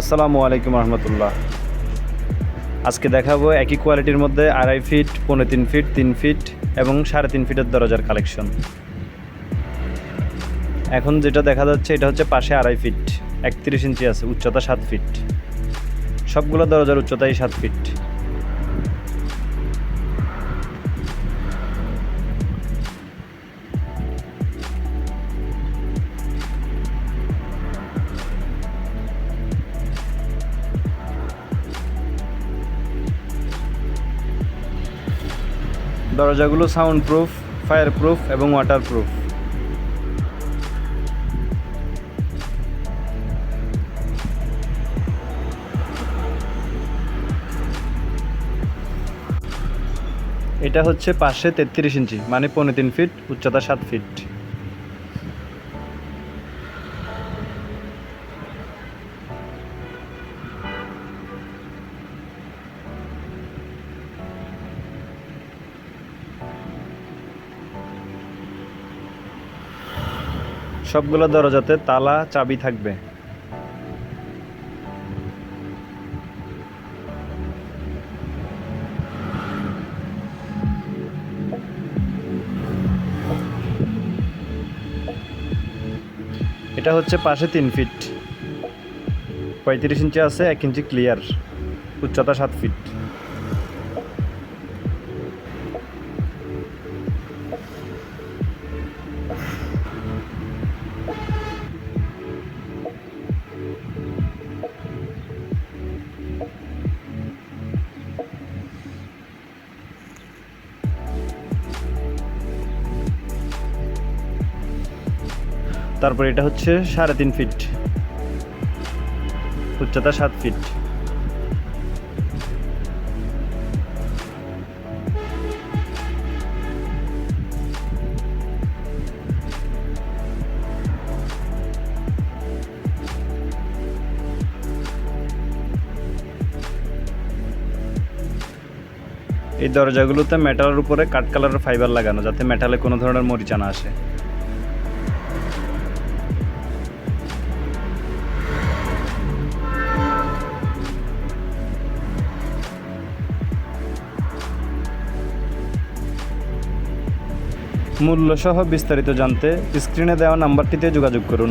আসসালামু আলাইকুম রহমতুল্লাহ। আজকে দেখাবো একই কোয়ালিটির মধ্যে আড়াই ফিট পৌনে তিন ফিট তিন ফিট এবং সাড়ে তিন ফিটের দরজার কালেকশন এখন যেটা দেখা যাচ্ছে, এটা হচ্ছে পাশে আড়াই ফিট একত্রিশ ইঞ্চি আছে, উচ্চতা সাত ফিট সবগুলো দরজার উচ্চতাই সাত ফিট দরজাগুলো সাউন্ড প্রুফ ফায়ার প্রুফ এবং ওয়াটার প্রুফ এটা হচ্ছে পাশে তেত্রিশ ইঞ্চি মানে পনেরো তিন ফিট, উচ্চতা সাত ফিট। সবগুলো দরজাতে তালা, চাবি থাকবে। এটা হচ্ছে পাশে তিন ফিট। পঁয়ত্রিশ ইঞ্চি আছে, এক ইঞ্চি ক্লিয়ার। উচ্চতা সাত ফিট। তারপর এটা হচ্ছে সাড়ে তিন ফিট উচ্চতা সাত ফিট এই দরজাগুলোতে মেটালের উপরে কাঠ কালারের ফাইবার লাগানো, যাতে মেটালে কোনো ধরনের মরিচা না আসে। মূল্য সহ বিস্তারিত জানতে স্ক্রিনে দেওয়া নাম্বারটিতে যোগাযোগ করুন।